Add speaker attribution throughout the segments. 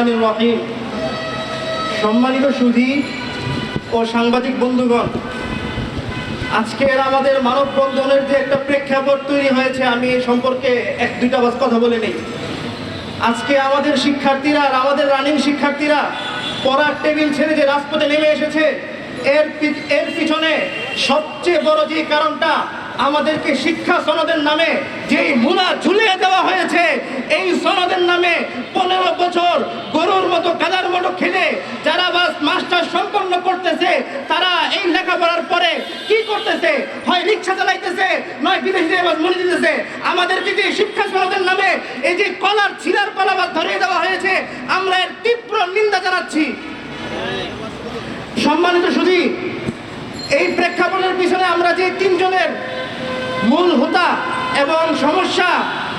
Speaker 1: রহমান রহিম। সম্মানিত সুধী ও সাংবাদিক বন্ধুগণ, আজকের আমাদের মানববন্ধনের যে একটা প্রেক্ষাপট তৈরি হয়েছে, আমি এই সম্পর্কে এক দুইটা বাস কথা বলে নেই। আজকে আমাদের শিক্ষার্থীরা আর আমাদের রানিং শিক্ষার্থীরা পড়ার টেবিল ছেড়ে যে রাজপথে নেমে এসেছে, এর এর পিছনে সবচেয়ে বড় যে কারণটা আমাদেরকে শিক্ষা সনদের নামে যেই মূলা ঝুলিয়ে দেওয়া হয়েছে এই সনদের নামে পনেরো বছর গরুর মতো কাদার মতো খেলে যারা বাস মাস্টার সম্পন্ন করতেছে, তারা এই লেখাপড়ার পরে কি করতেছে? হয় রিক্সা চালাইতেছে, নয় বিদেশি মনে দিতেছে আমাদেরকে যে শিক্ষা সনদের নামে এই যে কলার ছিলার কলাবাদ ধরিয়ে দেওয়া হয়েছে, আমরা এর তীব্র নিন্দা জানাচ্ছি। সম্মানিত সুধী, এই প্রেক্ষাপটের পিছনে আমরা যে তিনজনের মূল হোতা এবং সমস্যা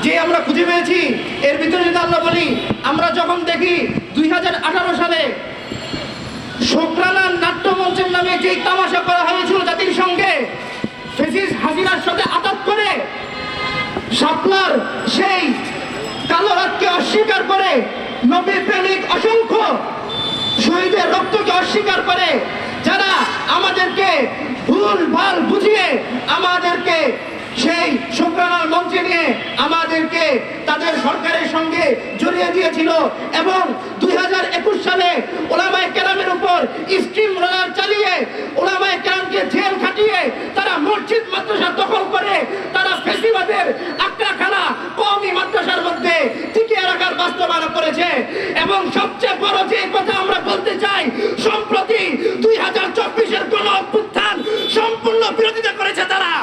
Speaker 1: যে আমরা খুঁজে পেয়েছি, এর ভিতরে যদি আমরা বলি, আমরা যখন দেখি দুই সালে শোকরানা নাট্যমঞ্চের তামাশা করা হয়েছিল জাতির সঙ্গে। ফেসিস সাথে আটক করে শাপলার সেই কালো রাতকে অস্বীকার করে নবী প্রেমিক অসংখ্য শহীদের রক্তকে অস্বীকার করে, যারা আমাদেরকে ভুল ভালো বুঝিয়ে আমাদেরকে সেই শুক্রানার মঞ্চে নিয়ে আমাদেরকে তাদের সরকারের সঙ্গে জড়িয়ে দিয়েছিল এবং দুই সালে ওলামায় কেরামের উপর স্ট্রিম রোলার চালিয়ে ওলামায় কেরামকে জেল খাটিয়ে তারা মসজিদ, মাদ্রাসা দখল করে তারা ফেসিবাদের আক্রাখানা কওমি মাদ্রাসার মধ্যে টিকিয়ে রাখার বাস্তবায়ন করেছে। এবং সবচেয়ে বড় যে কথা আমরা বলতে চাই, সম্প্রতি দুই হাজার চব্বিশের কোন অভ্যুত্থান সম্পূর্ণ বিরোধিতা করেছে তারা।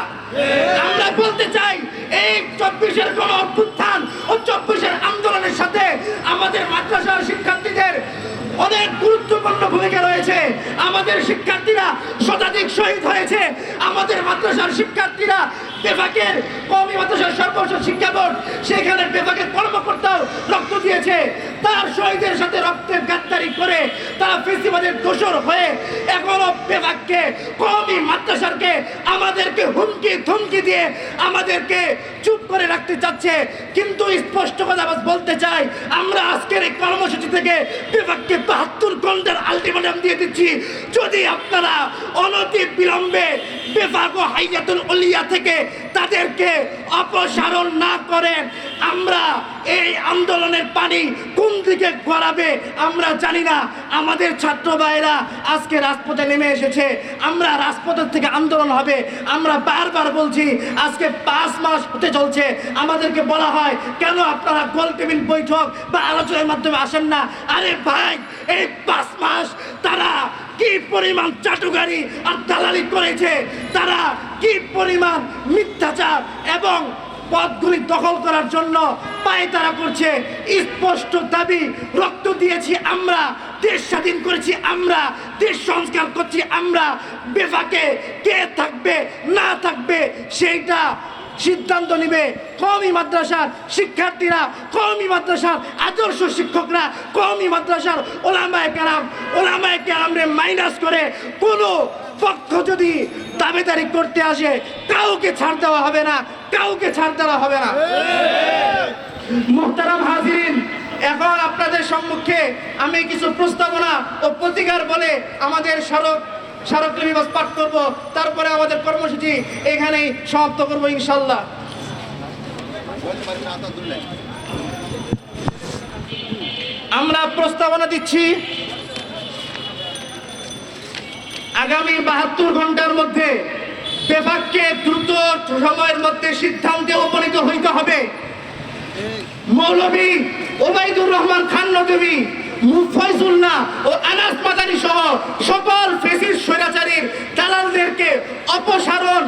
Speaker 1: বলতে চাই, এই চব্বিশের কোন অভ্যুত্থান ও চব্বিশের আন্দোলনের সাথে আমাদের মাদ্রাসার শিক্ষার্থীদের অনেক গুরুত্বপূর্ণ ভূমিকা রয়েছে। আমাদের শিক্ষার্থীরা শতাধিক শহীদ হয়েছে। আমাদের মাদ্রাসার শিক্ষার্থীরা বেফাকের কমি মাদ্রাসার সর্বোচ্চ শিক্ষা বোর্ড, সেখানে বেফাকের কর্মকর্তাও রক্ত দিয়েছে। তার শহীদের সাথে রক্তের গাদ্দারি করে তারা ফেসিবাদের দোষর হয়ে এখনও বেফাককে কমি মাদ্রাসারকে আমাদেরকে হুমকি, ধমকি দিয়ে আমাদেরকে চুপ করে রাখতে চাচ্ছে। কিন্তু স্পষ্ট কথা বলতে চাই, আমরা আজকের এই কর্মসূচি থেকে বিভাগকে বাহাত্তর ঘণ্টার আলটিমেটাম দিয়ে দিচ্ছি। যদি আপনারা অনতি বিলম্বে বেফাক ও হাইয়াতুল অলিয়া থেকে তাদেরকে অপসারণ না করেন, আমরা এই আন্দোলনের পানি দিকে গড়াবে, আমরা জানি না। আমাদের ছাত্র ভাইরা আজকে রাজপথে নেমে এসেছে। আমরা রাজপথের থেকে আন্দোলন হবে। আমরা বারবার বলছি, আজকে পাঁচ মাস হতে চলছে। আমাদেরকে বলা হয়, কেন আপনারা গোল টেবিল বৈঠক বা আলোচনার মাধ্যমে আসেন না? আরে ভাই, এই পাঁচ মাস তারা কি পরিমাণ চাটুকারি আর দালালি করেছে? তারা কি পরিমাণ মিথ্যাচার এবং পদগুলি দখল করার জন্য পায়ে তারা করছে। স্পষ্ট দাবি, রক্ত দিয়েছি আমরা, দেশ স্বাধীন করেছি আমরা, দেশ সংস্কার করছি আমরা। বেফাকে কে থাকবে, না থাকবে, সেইটা সিদ্ধান্ত নিবে কওমি মাদ্রাসার শিক্ষার্থীরা, কওমি মাদ্রাসার আদর্শ শিক্ষকরা, কওমি মাদ্রাসার ওলামায় কেরাম। ওলামায় কেরামরে মাইনাস করে কোনো পক্ষ যদি দাবেদারি করতে আসে, কাউকে ছাড় দেওয়া হবে না। কাউকে ছাড় দেওয়া হবে না। মোহতারাম হাজিরিন, এখন আপনাদের সম্মুখে আমি কিছু প্রস্তাবনা ও প্রতিকার বলে আমাদের স্মারক স্মারকলিপি পাঠ করব। তারপরে আমাদের কর্মসূচি এখানেই সমাপ্ত করব ইনশাল্লাহ আমরা প্রস্তাবনা দিচ্ছি, আগামী বাহাত্তর ঘণ্টার মধ্যে বেফাককে দ্রুত সময়ের মধ্যে সিদ্ধান্তে উপনীত হইতে হবে। মৌলভী ওবায়দুর রহমান খান নদী ও সকল ফেসিস অপসারণ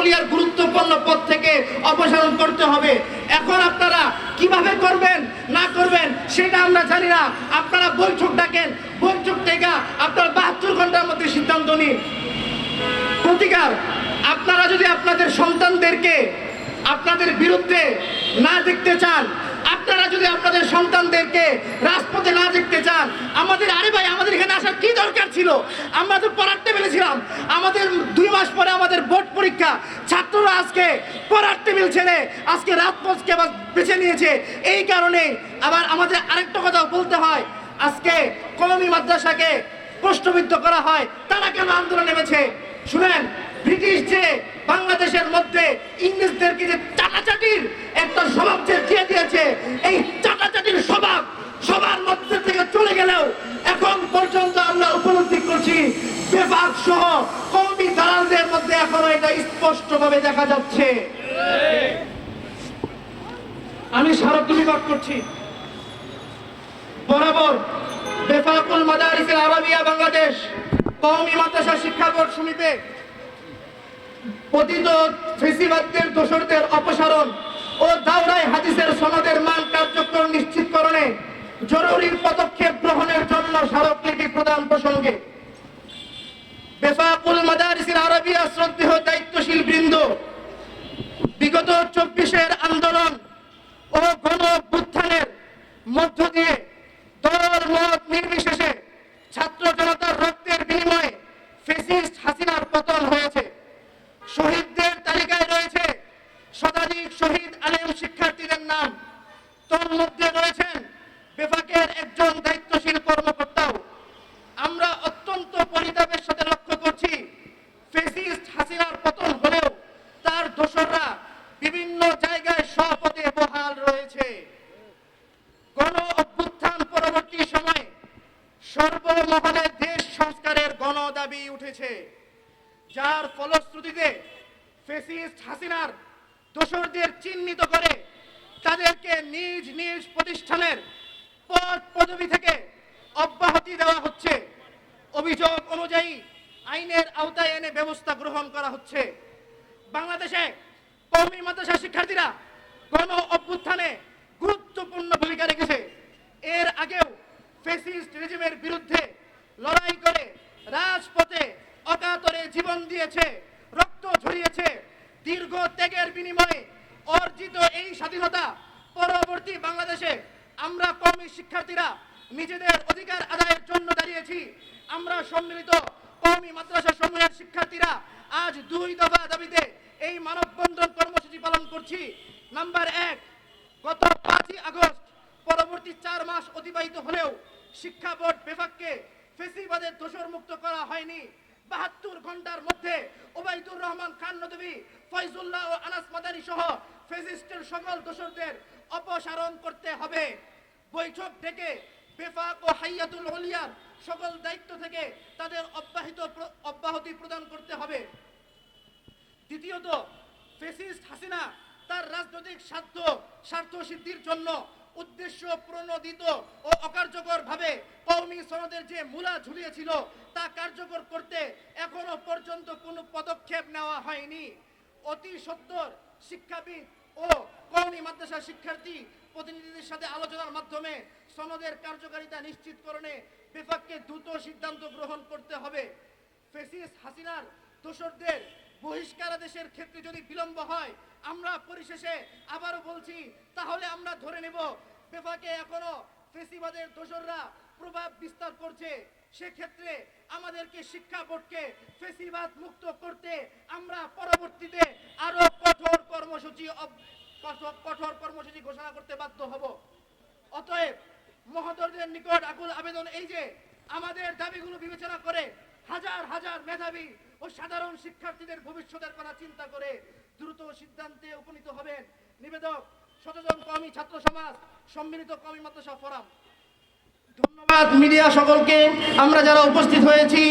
Speaker 1: উলিয়ার গুরুত্বপূর্ণ পদ থেকে অপসারণ করতে হবে। এখন আপনারা কীভাবে করবেন, না করবেন, সেটা আমরা জানি না। আপনারা বৈঠক ডাকেন, বৈঠক থেকে আপনারা বাহাত্তর ঘণ্টার মধ্যে সিদ্ধান্ত নিন। প্রতিকার আপনারা যদি আপনাদের সন্তানদেরকে আপনাদের বিরুদ্ধে না দেখতে চান, আপনারা যদি আপনাদের সন্তানদেরকে রাজপথে না দেখতে চান, আমাদের আরে ভাই, আমাদের এখানে আসার কি দরকার ছিল? আমরা তো পড়ার টেবিলে ছিলাম। আমাদের দুই মাস পরে আমাদের বোর্ড পরীক্ষা, ছাত্ররা আজকে পড়ার টেবিল ছেড়ে আজকে রাজপথকে আবার বেছে নিয়েছে। এই কারণে আবার আমাদের আরেকটা কথা বলতে হয়, আজকে কলমি মাদ্রাসাকে প্রশ্নবিদ্ধ করা হয়, তারা কেন আন্দোলন নেমেছে? শুনেন, ব্রিটিশ যে বাংলাদেশের মধ্যে ইংরেজদেরকে যে চাটাচাটির একটা স্বভাব যে দিয়ে দিয়েছে, এই চাটাচাটির স্বভাব সবার মধ্যে থেকে চলে গেলেও এখন পর্যন্ত আমরা উপলব্ধি করছি বেবাক সহ কৌমি দালালদের মধ্যে এখনও এটা স্পষ্টভাবে দেখা যাচ্ছে। আমি স্মারকলিপাত করছি। বরাবর বেফাকুল মাদারিসের আরবিয়া বাংলাদেশ কওমি মাদ্রাসা শিক্ষা বোর্ড সমিতি, পতিত ফেসিবাদদের দোসরদের অপসারণ ও দাওরাই হাদিসের সনদের মান কার্যক্রম নিশ্চিতকরণে জরুরি পদক্ষেপ গ্রহণের জন্য স্মারকলিপি প্রদান প্রসঙ্গে। বেফাকুল মাদারিসের আরবিয়া শ্রদ্ধেয় দায়িত্বশীল বৃন্দ, বিগত চব্বিশের আন্দোলন ও গণ অভ্যুত্থানের মধ্য দিয়ে দল মত নির্বিশেষে ছাত্র জনতার রক্তের বিনিময়ে ফেসিস্ট হাসিনার পতন হয়েছে শহীদদের তালিকায় রয়েছে শতাধিক শহীদ আলেম শিক্ষার্থীদের নাম তোর মধ্যে রয়েছেন বেফাকের একজন দায়িত্বশীল কর্মকর্তাও। আমরা অত্যন্ত পরিতাপের সাথে লক্ষ্য করছি, ফেসিস্ট হাসিনার পতন হলেও তার দোসররা বিভিন্ন জায়গায় সপদে বহাল রয়েছে। গণ অভ্যুত্থান পরবর্তী সময়ে সর্বমহলে দেশ সংস্কারের গণ দাবি উঠেছে, যার ফলশ্রুতিতে ফেসিস্ট হাসিনার দোসরদের চিহ্নিত করে তাদেরকে নিজ নিজ প্রতিষ্ঠানের পদ পদবি থেকে অব্যাহতি দেওয়া হচ্ছে। অভিযোগ অনুযায়ী আইনের আওতায় এনে ব্যবস্থা গ্রহণ করা হচ্ছে। বাংলাদেশে কওমি মাদ্রাসা শিক্ষার্থীরা গণ অভ্যুত্থানে গুরুত্বপূর্ণ ভূমিকা রেখেছে। এর আগেও ফেসিস্ট রেজিমের বিরুদ্ধে লড়াই করে রাজপথে অকাতরে জীবন দিয়েছে, রক্ত ঝরিয়েছে, দীর্ঘ ত্যাগের বিনিময়ে অর্জিত এই স্বাধীনতা পরবর্তী বাংলাদেশে আমরা কওমি শিক্ষার্থীরা নিজেদের অধিকার আদায়ের জন্য দাঁড়িয়েছি। আমরা সম্মিলিত কওমি মাদ্রাসা সমূহের শিক্ষার্থীরা আজ দুই দফা দাবিতে এই মানববন্ধন কর্মসূচি পালন করছি। নাম্বার এক, গত পাঁচই আগস্ট পরবর্তী চার মাস অতিবাহিত হলেও শিক্ষা বোর্ড বিভাগকে ফেসিবাদের দোষর মুক্ত করা হয়নি। বাহাত্তর ঘণ্টার মধ্যে ওবায়দুর রহমান খান নদী, ফয়জুল্লাহ ও আনাস মাদারি সহ ফেসিস্টের সকল দোষরদের অপসারণ করতে হবে। বৈঠক ডেকে বেফাক ও হাইয়াতুল হলিয়ার সকল দায়িত্ব থেকে তাদের অব্যাহত অব্যাহতি প্রদান করতে হবে। দ্বিতীয়ত, ফেসিস্ট হাসিনা তার রাজনৈতিক স্বার্থ স্বার্থ সিদ্ধির জন্য উদ্দেশ্য প্রণোদিত ও অকার্যকর ভাবে কওমি সনদের যে মূলা ঝুলিয়েছিল তা কার্যকর করতে এখনও পর্যন্ত কোনো পদক্ষেপ নেওয়া হয়নি। অতি সত্বর শিক্ষাবিদ ও কওমি মাদ্রাসা শিক্ষার্থী প্রতিনিধিদের সাথে আলোচনার মাধ্যমে সনদের কার্যকারিতা নিশ্চিতকরণে বিভাগকে দ্রুত সিদ্ধান্ত গ্রহণ করতে হবে। ফেসিস হাসিনার দোসরদের বহিষ্কারাদেশের ক্ষেত্রে যদি বিলম্ব হয়, আমরা পরিশেষে আবারও বলছি, তাহলে আমরা ধরে নেব বেফাকে এখনও ফেসিবাদের দোসররা প্রভাব বিস্তার করছে। সেক্ষেত্রে আমাদেরকে শিক্ষা বোর্ডকে ফেসিবাদ মুক্ত করতে আমরা পরবর্তীতে আরও কঠোর কর্মসূচি কঠোর কর্মসূচি ঘোষণা করতে বাধ্য হব। অতএব মহোদরদের নিকট আকুল আবেদন এই যে, আমাদের দাবিগুলো বিবেচনা করে হাজার হাজার মেধাবী ও সাধারণ শিক্ষার্থীদের ভবিষ্যতের কথা চিন্তা করে দ্রুত সিদ্ধান্তে উপনীত হবেন। নিবেদক সচেতন কমি ছাত্র সমাজ, সম্মিলিত কমি মাদ্রাসা ফোরাম। ধন্যবাদ মিডিয়া সকলকে। আমরা যারা উপস্থিত হয়েছি